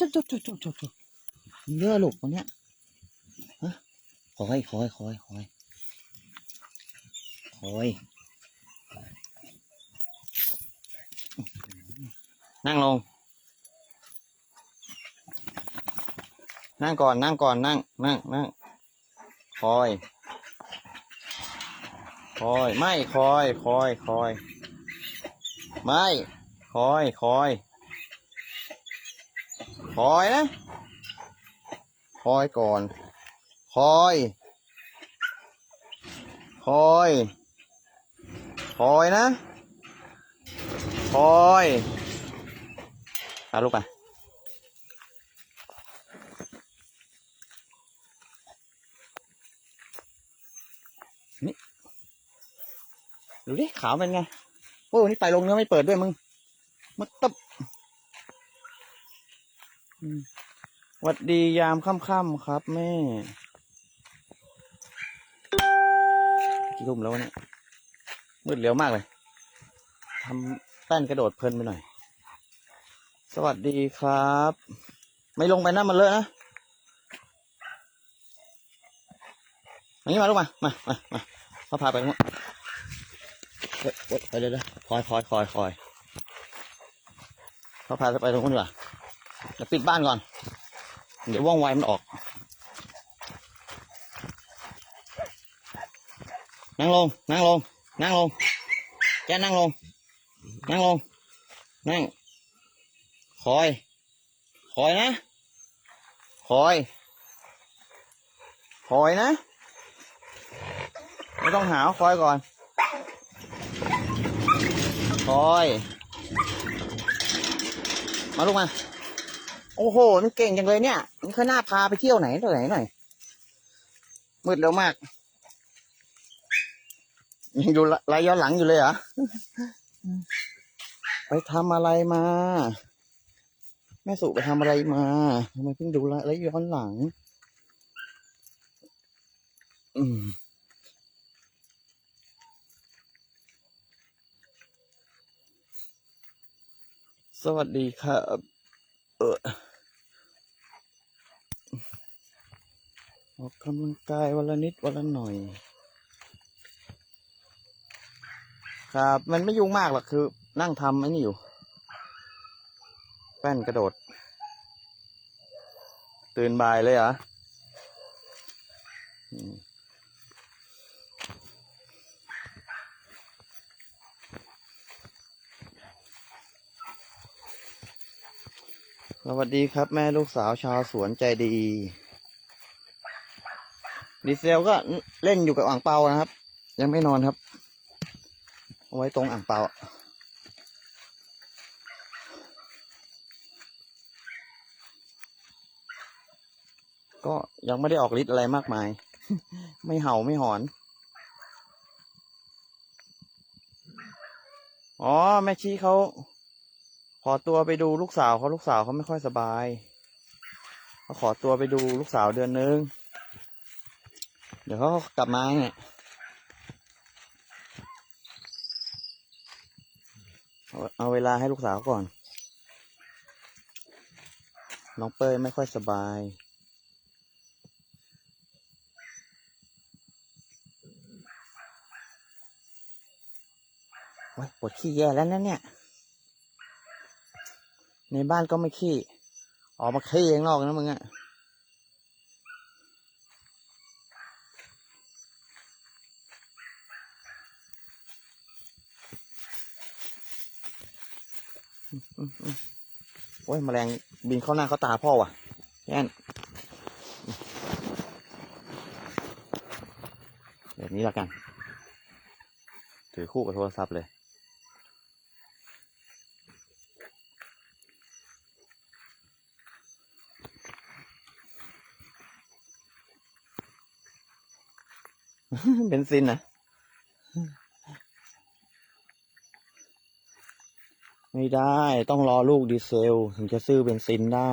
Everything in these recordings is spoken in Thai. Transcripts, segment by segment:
จุ๊บจุ๊บจุ๊บจุ๊บจุ๊บจุ๊บเยอะลูกวันเนี้ยฮะคอยคอยคอยคอยคอยนั่งลง นั่งก่อน นั่งก่อน นั่ง นั่ง นั่ง คอย คอย ไม่ คอย คอย คอย ไม่ คอย คอย คอยนะ คอยก่อน คอย คอย คอยนะ คอยเอาลูกไปนี่ดูดิขาวเป็นไงโอ้นี่ไฟลงเนื้อไม่เปิดด้วยมึง มันตบ หวัดดียามค่ำๆครับแม่กี่ทุ่มแล้ววะเนี่ยมืดเร็วมากเลยทำแป้นกระโดดเพลินไปหน่อย สวัสดีครับ ไม่ลงไปนะมันเลอะนะมานี่มาลูกมา มา มา มาเขาพาไปตรงนู้นเดี๋ยวเลยวไปเลยนะคอยคอยคอยคอยเขาพาไปตรงนู้นดีกว่า เดี๋ยวปิดบ้านก่อน เดี๋ยวว่องไวมันออก นั่งลง นั่งลง นั่งลง แกนั่งลง นั่งลง นั่ง คอย คอยนะ คอย คอยนะ ไม่ต้องหาคอยก่อน คอย มาลูกมา โอ้โห มันเก่งจังเลยเนี่ยมันเคยหน้าพาไปเที่ยวไหนตัวไหนหน่อย มืดเร็วมาก ยังดูไลฟ์ย้อนหลังอยู่เลยเหรอ ไปทำอะไรมา แม่สุไปทำอะไรมาทำไมเพิ่งดูไลฟ์ย้อนหลัง อืมสวัสดีครับ เออ ออกกำลังกายวันละนิดวันละหน่อย ครับมันไม่ยุ่งมากหรอกคือ นั่งทำไอ้นี่อยู่ แป้นกระโดด ตื่นบ่ายเลยเหรอสวัสดีครับแม่ลูกสาวชาวสวนใจดี ดีเซลก็เล่นอยู่กับอ่างเปานะครับ ยังไม่นอนครับ เอาไว้ตรงอ่างเปาก็ยังไม่ได้ออกฤทธิ์อะไรมากมาย ไม่เห่าไม่หอน อ๋อ แม่ชี้เขาขอตัวไปดูลูกสาวเขาลูกสาวเขาไม่ค่อยสบายเขาขอตัวไปดูลูกสาวเดือนนึง เดี๋ยวเขากลับมาเนี่ยเอาเวลาให้ลูกสาวก่อน น้องเป้ยไม่ค่อยสบายโอ้ยปวดขี้แย่แล้วนะเนี่ย ในบ้านก็ไม่ขี้ ออกมาขี้ข้างนอกนะมึงอะ โอ้ยแมลงบินเข้าหน้าเข้าตาพ่อว่ะแอนแบบนี้ละกัน ถือคู่กับโทรศัพท์เลย เบนซินนะ ไม่ได้ต้องรอลูกดีเซล ถึงจะซื้อเบนซินได้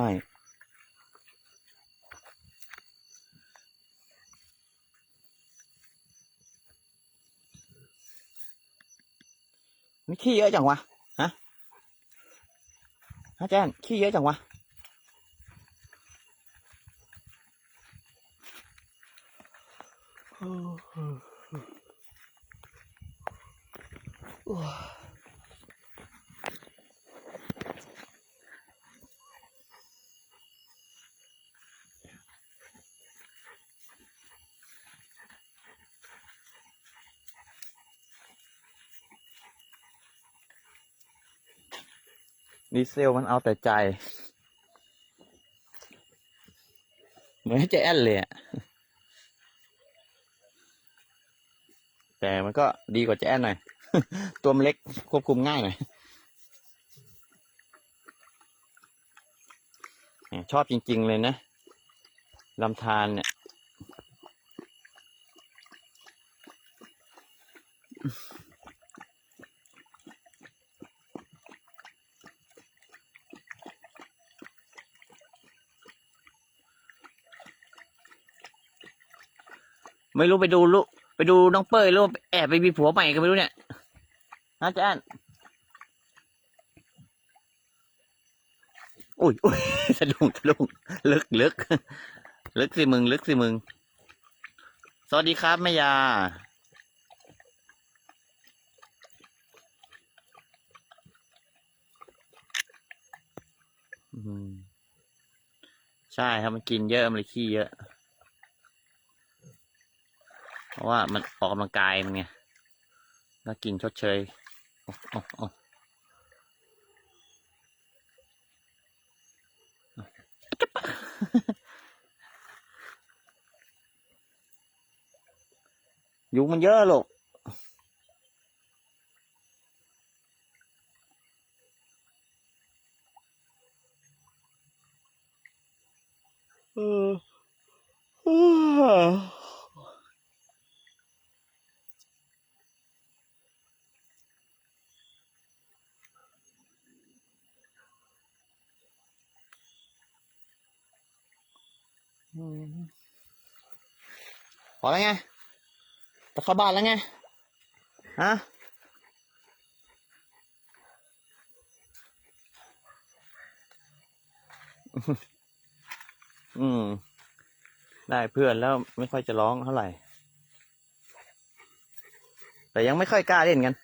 ไม่ขี้เยอะจังวะ ฮะฮะแจนขี้เยอะจังวะ ดีเซลมันเอาแต่ใจ เหมือนให้เจแอนเลยอะแต่มันก็ดีกว่าเจแอนหน่อย ตัวมันเล็กควบคุมง่ายหน่อยชอบจริง ๆ เลยนะลำธารเนี่ย ไม่รู้ไปดูลูกไปดูน้องเป้ยหรือว่าแอบไปมีผัวใหม่ก็ไม่รู้เนี่ยนะจ๊ะอุ้ยอุ้ยสะดุ้งสะดุ้งลึกลึกลึกสิมึง ลึกสิมึง สวัสดีครับแม่ยา ใช่ครับมันกินเยอะมันเลยขี้เยอะ เพราะ ว่ามันออกกำลังกายมันไงแล้วกินชดเชยโอ้โอ้โอ้ยุงมันเยอะลูกอเออ อืม พอแล้วไงจะเข้าบ้านแล้วไง ฮะอืม ได้เพื่อนแล้วไม่ค่อยจะร้องเท่าไหร่ แต่ยังไม่ค่อยกล้าเล่นกัน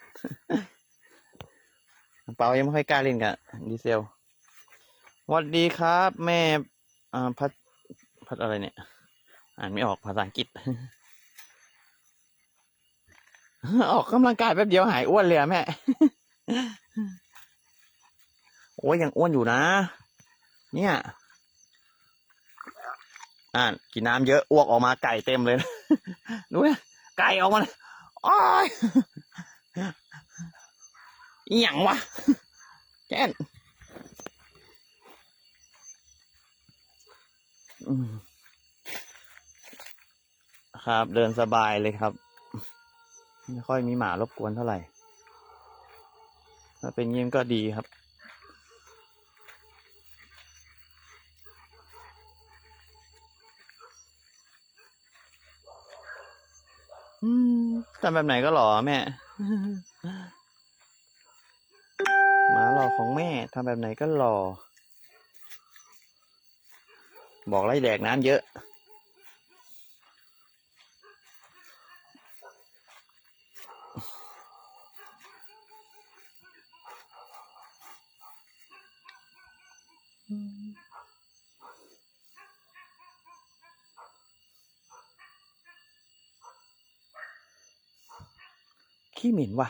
เปายังไม่ค่อยกล้าเล่นกันดีเซลวัสดีครับ แม่อ่าพัด พัดอะไรเนี่ย อ่านไม่ออกภาษาอังกฤษ ออกกำลังกายแป๊บเดียวหายอ้วนเลยอะแม่ โอ้ยยังอ้วนอยู่นะ เนี่ย อ่านกินน้ำเยอะอ้วกออกมาไก่เต็มเลยนะดูนะไก่ออกมาอ้อยอหย่างวะแกนอืม ครับ เดินสบายเลยครับ ไม่ค่อยมีหมารบกวนเท่าไหร่ ถ้าเป็นเยี่ยมก็ดีครับ อืมทำแบบไหนก็หล่อแม่หมาหล่อของแม่ทำแบบไหนก็หล่อ บอกไล่แดกน้ำเยอะ ขี้หม็นว่ะ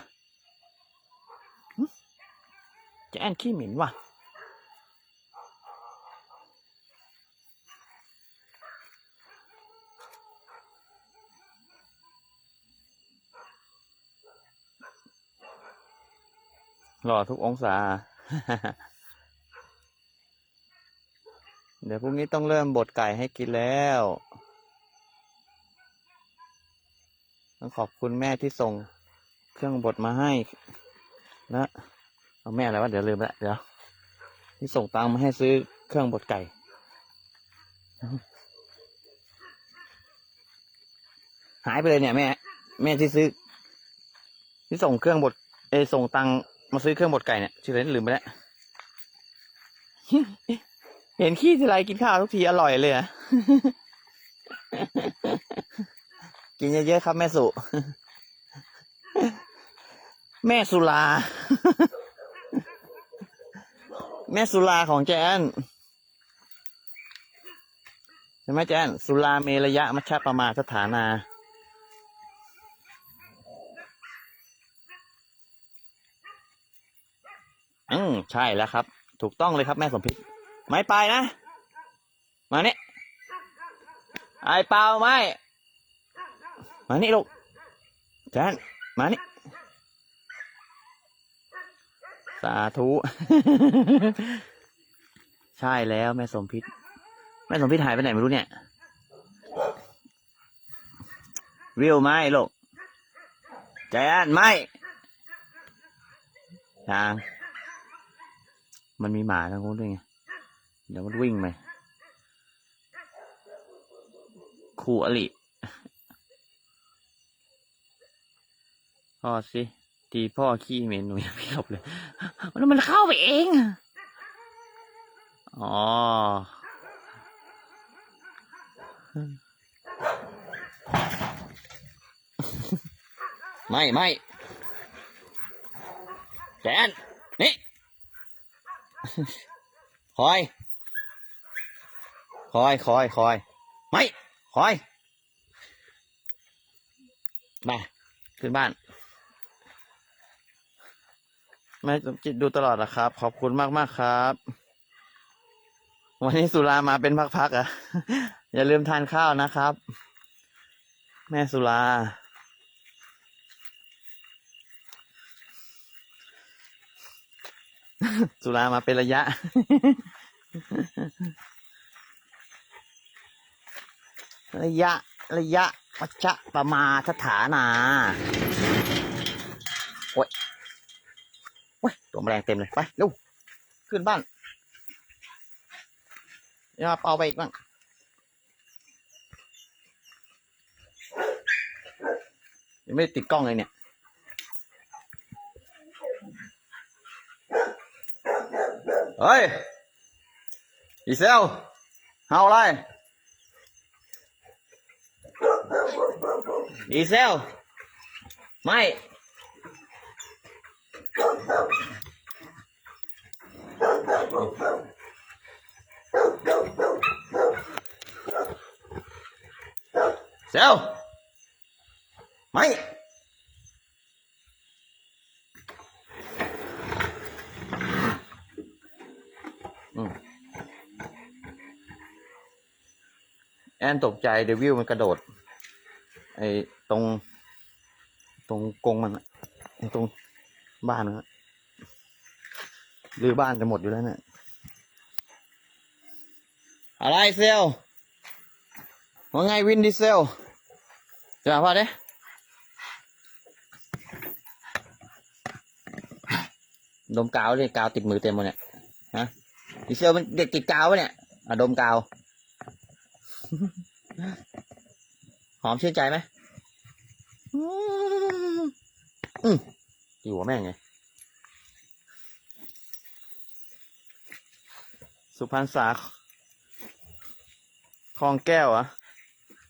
จะแอนขี้หม็นว่ะ หล่อทุกองศา เดี๋ยวพรุ่งนี้ต้องเริ่มบดไก่ให้กินแล้ว ต้องขอบคุณแม่ที่ส่งเครื่องบดมาให้นะเอาแม่อะไรวะเดี๋ยวลืมละเดี๋ยวที่ส่งตังมาให้ซื้อเครื่องบดไก่หายไปเลยเนี่ยแม่ แม่ที่ซื้อ ที่ส่งเครื่องบดเอส่งตังค์ มาซื้อเครื่องบดไก่เนี่ยชื่ออะไรลืมไปแล้วเห็นขี้ทีไรกินข้าวทุกทีอร่อยเลยอะกินเยอะๆครับแม่สุ แม่สุลา แม่สุลาของแจนใช่ไหมแจนสุลาเมระยะมัชฌะประมาสถานา อืมใช่แล้วครับ ถูกต้องเลยครับแม่สมพิษไม่ไปนะ มานี่ไอเปล่าไม่ มานี่ลูกแจนมานี่สาธุ ใช่แล้วแม่สมพิษแม่สมพิษหายไปไหนไม่รู้เนี่ยวิวไม่ลูกแจนไม่ทาง มันมีหมาทางโน้นด้วยไง เดี๋ยวมันวิ่งไปคู่อลิพ่อสิ ตีพ่อขี้เหม็นหนูยังไม่หลบเลย มันมันเข้าไปเอง อ๋อ ไม่ไม่แจนนี่ คอย คอย คอย คอย ไม่ คอย มา ขึ้นบ้าน แม่สมจิตดูตลอดนะครับ ขอบคุณมากมากครับ วันนี้สุรามาเป็นพักๆอะ อย่าลืมทานข้าวนะครับ แม่สุรา สุรามาเป็นระยะ ระยะ ระยะวัชะประมาสถานาโอ้ยโอ้ยตัวแมลงเต็มเลย ไปเร็วขึ้นบ้านเดี๋ยวเป่าไปอีกบ้างยังไม่ติดกล้องเลยเนี่ย เฮ้ย อีเซลเฮาอะไร อีเซล ไม่ เซล ไม่ แอนตกใจเดวิลมันกระโดด ไอ้ตรง ตรงกรงมันไอ้ตรงบ้านนะหรือบ้านจะหมดอยู่แล้วเนี่ย อะไรเซลว่าไงวินดีเซลจะมาพ่อเด้ดมกาวเลยกาวติดมือเต็มหมดเนี่ย ฮะดีเซลมันเด็กติดกาวปะเนี่ยอะดมกาว หอมชื่นใจไหมอืมอืมอยู่กับแม่งไง สุพรรณษาคลองแก้วเหรอะ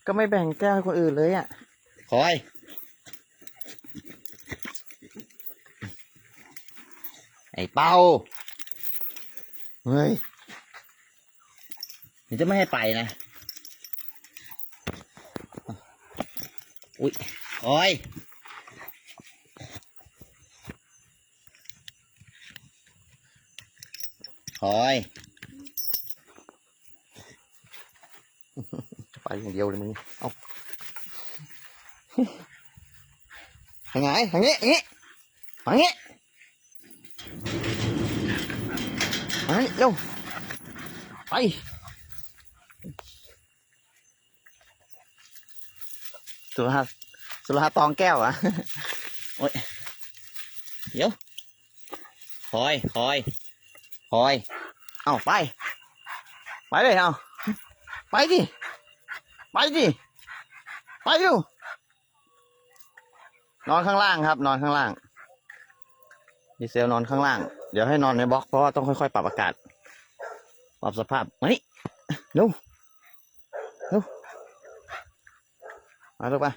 ก็ไม่แบ่งแก้วให้คนอื่นเลยอะคอยไอ้เป้า เฮ้ยเดี๋ยวจะไม่ให้ไปนะ อุ้ยคอยคอยไปอย่างเดียวเลยมึงเอาทางไหนทางนี้ทางนี้ทางนี้ทางนี้เร็วไป สุราสุราตองแก้วอะโอ้ยเดี๋ยวคอยคอยคอย เอาไป ไปเลยเอาไปดิ ไปดิ ไปดูนอนข้างล่างครับ นอนข้างล่างดีเซลนอนข้างล่าง เดี๋ยวให้นอนในบล็อกเพราะว่าต้องค่อยๆ ปรับอากาศ ปรับสภาพมานี่เร็วเร็ว มาลูกไป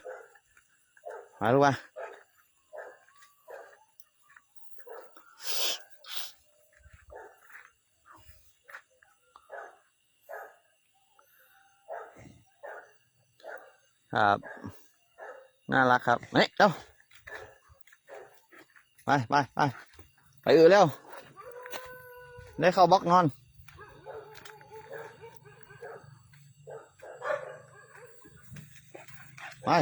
มาลูกมาครับ น่ารักครับเฮ้ยเร็วไปไปไปไปอื่นเร็วได้เข้าบล็อกนอน ไป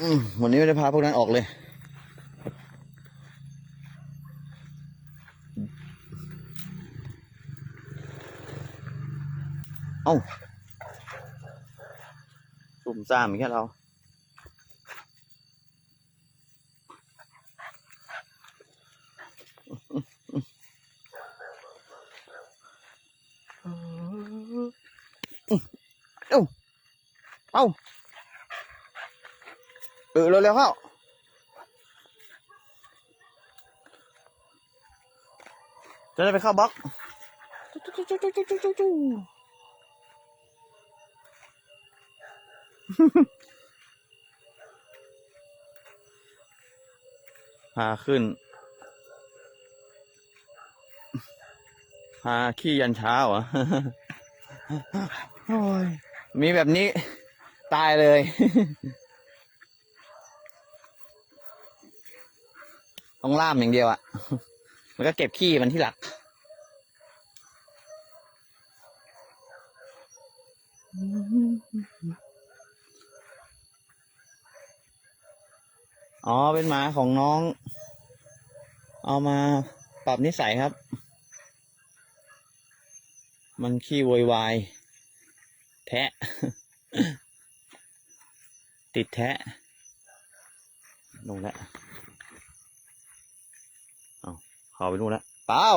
อืมวันนี้ไม่ได้พาพวกนั้นออกเลย เอ้า สุ่มซ่ามอีกแค่เรา เอ้า เอ้า เออเร็วๆเข้าจะได้ไปเข้าบล็อกพาขึ้น พาขี้ยันเช้าอโอ้ยมีแบบนี้ตายเลย ต้องล่ามอย่างเดียวอะแล้วก็เก็บขี้มันที่หลัก อ๋อ เป็นหมาของน้อง เอามาปรับนิสัยครับ มันขี้โวยวาย แทะ ติดแทะลงแล้ว เอาเข้าไปนู่นแล้วเปล่า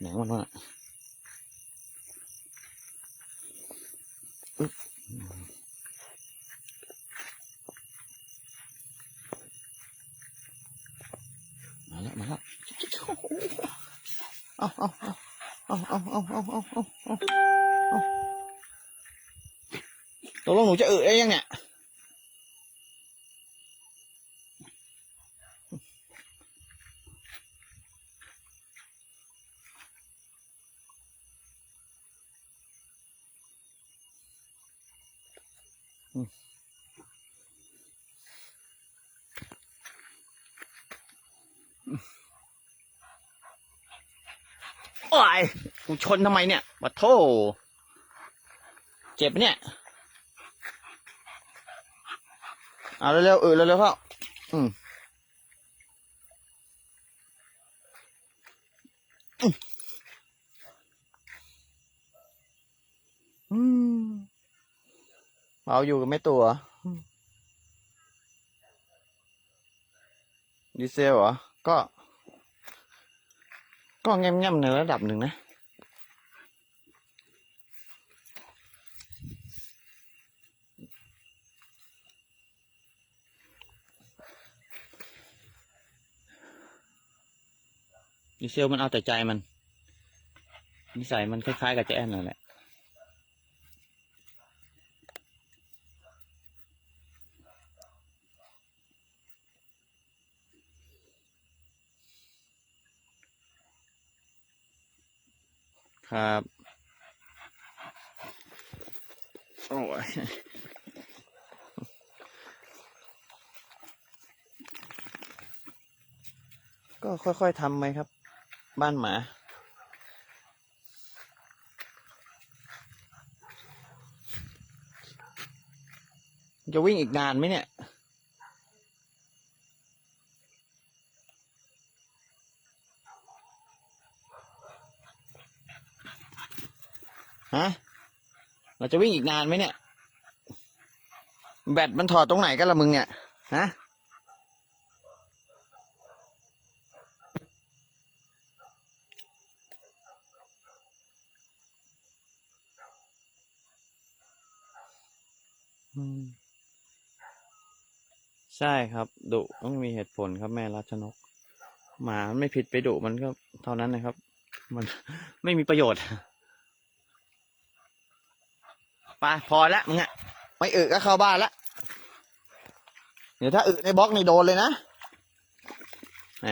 ไหนมันวะอึ๊บมาแล้วมาแล้วเอาเอาเอาเอาเอาเอาเอาเอาเอาเอาตกลงหนูจะอึได้ยังเนี่ย โอ้ยกูชนทำไมเนี่ยบัดโทเจ็บปะเนี่ย เอาเร็วๆเออเร็วๆเข้าอืม เอาอยู่กับแม่ตัวดีเซลเหรอ ก็ ก็แง่มๆในระดับหนึ่งนะ ดีเซลมันเอาแต่ใจมัน นิสัยมันคล้ายๆกับเจ๊นนั่นแหละ ครับโอ้ยก็ค่อยๆทำไหมครับ บ้านหมาจะวิ่งอีกนานไหมเนี่ย ฮะ เรา จะวิ่งอีกนานไหมเนี่ย แบตมันถอดตรงไหนกันละมึงเนี่ย ฮะ ใช่ครับ ดุต้องมีเหตุผลครับแม่รัชนก หมามันไม่ผิดไปดุมันก็เท่านั้นนะครับ มันไม่มีประโยชน์ ไปพอแล้วมึงอะไม่อึก็เข้าบ้านละเดี๋ยวถ้าอึในบล็อกนี่โดนเลยนะแหม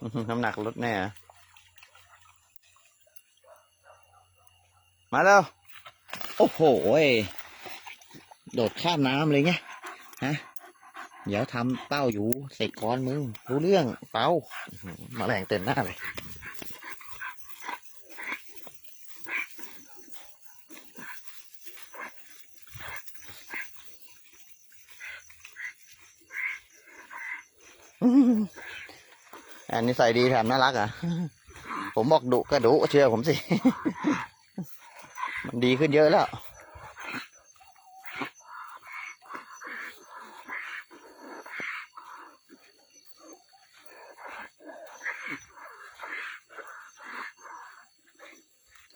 อื้อหือน้ำหนักลดแน่อะมาแล้ว โอ้โหยโดดข้ามน้ำเลยไงฮะ เดี๋ยวทำเป้าอยู่เสร็จก่อนมึง รู้เรื่องเป้าอื้อหือมาแรงเต็มหน้าเลย อันนี้ใส่ดีแถมน่ารักอะ ผมบอกดุก็ดุเชื่อผมสิ มันดีขึ้นเยอะแล้ว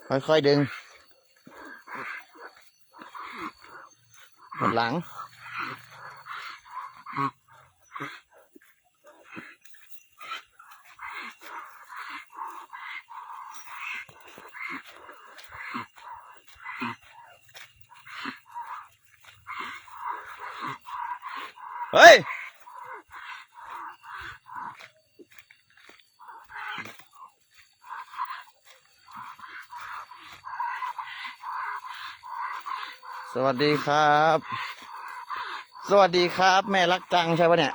ค่อยๆดึงหมดหลัง เฮ้ย สวัสดีครับ สวัสดีครับ แม่รักจังใช่ปะเนี่ย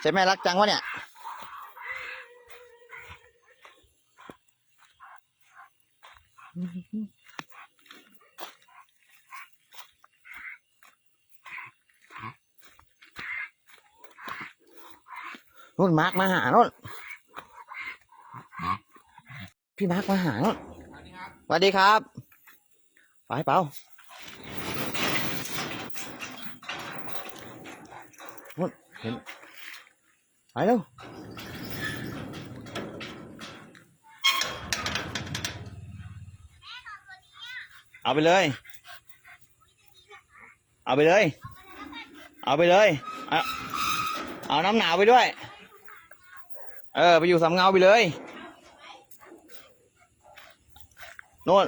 ใช่แม่รักจังวะเนี่ย นู่นมาร์กมาหานู่นพี่มาร์กมาหานู่นสวัสดีครับไปเปล่านู่นเห็นไปเร็วเอาไปเลย เอาไปเลย เอาไปเลย เอาเอาน้ำหนาวไปด้วย เออ ไปอยู่สำเงาไปเลย โน่น